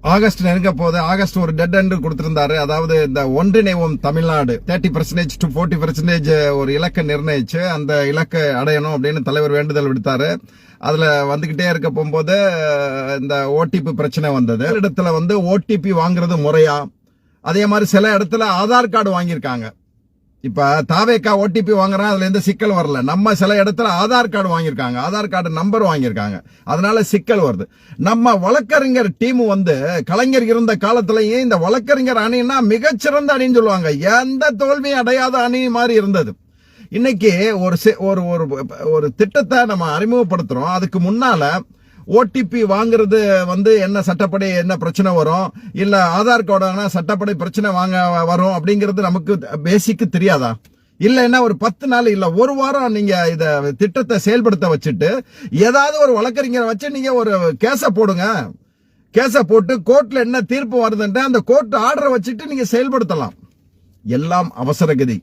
August நெருங்க போது August ஒரு டெட் எண்ட் கொடுத்திருந்தாரு. அதாவது இந்த ஒன்றிணைவோம் Tamil Nadu. Thirty percentage to forty percentage ஒரு இலக்கை நிர்ணயிச்சு அந்த இலக்கை அடையணும் அப்படின்னு தலைவர் வேண்டுதல் விடுத்தாரு. அதுல வந்துகிட்டே இருக்க போகும்போது இந்த ஓடிபி பிரச்சனை வந்தது. இடத்துல வந்து ஓடிபி வாங்குறது முறையா? அதே மாதிரி சில இடத்துல ஆதார் கார்டு வாங்கியிருக்காங்க. இப்ப தாவேக்கா ஓடிபி வாங்குறான் அதுல எந்த சிக்கல் வரல. நம்ம சில இடத்துல ஆதார் கார்டு வாங்கியிருக்காங்க. ஆதார் கார்டு நம்பர் வாங்கியிருக்காங்க. அதனால சிக்கல் வருது. நம்ம வழக்கறிஞர் டீம் வந்து கலைஞர் இருந்த காலத்திலேயே இந்த வழக்கறிஞர் அணின்னா மிகச்சிறந்த அணின்னு சொல்லுவாங்க. எந்த தோல்வியும் அடையாத அணி மாதிரி இருந்தது. இன்னைக்கு ஒரு ஒரு ஒரு ஒரு திட்டத்தை நம்ம அறிமுகப்படுத்துறோம். அதுக்கு முன்னால ஓடிபி வாங்குறது வந்து என்ன சட்டப்படி என்ன பிரச்சனை வரும்? இல்ல ஆதார் கார்டுனா சட்டப்படி பிரச்சனை வாங்க வரும் அப்படிங்கிறது நமக்கு பேசிக்கு தெரியாதா? இல்லைன்னா ஒரு பத்து நாள் இல்ல ஒரு வாரம் நீங்க இத திட்டத்தை செயல்படுத்த வச்சுட்டு ஏதாவது ஒரு வழக்கறிஞரை வச்சு நீங்க ஒரு கேஸ போடுங்க. கேஸ போட்டு கோர்ட்ல என்ன தீர்ப்பு வருதுன்ட்டு அந்த கோர்ட் ஆர்டரை வச்சுட்டு நீங்க செயல்படுத்தலாம். எல்லாம் அவசரகதி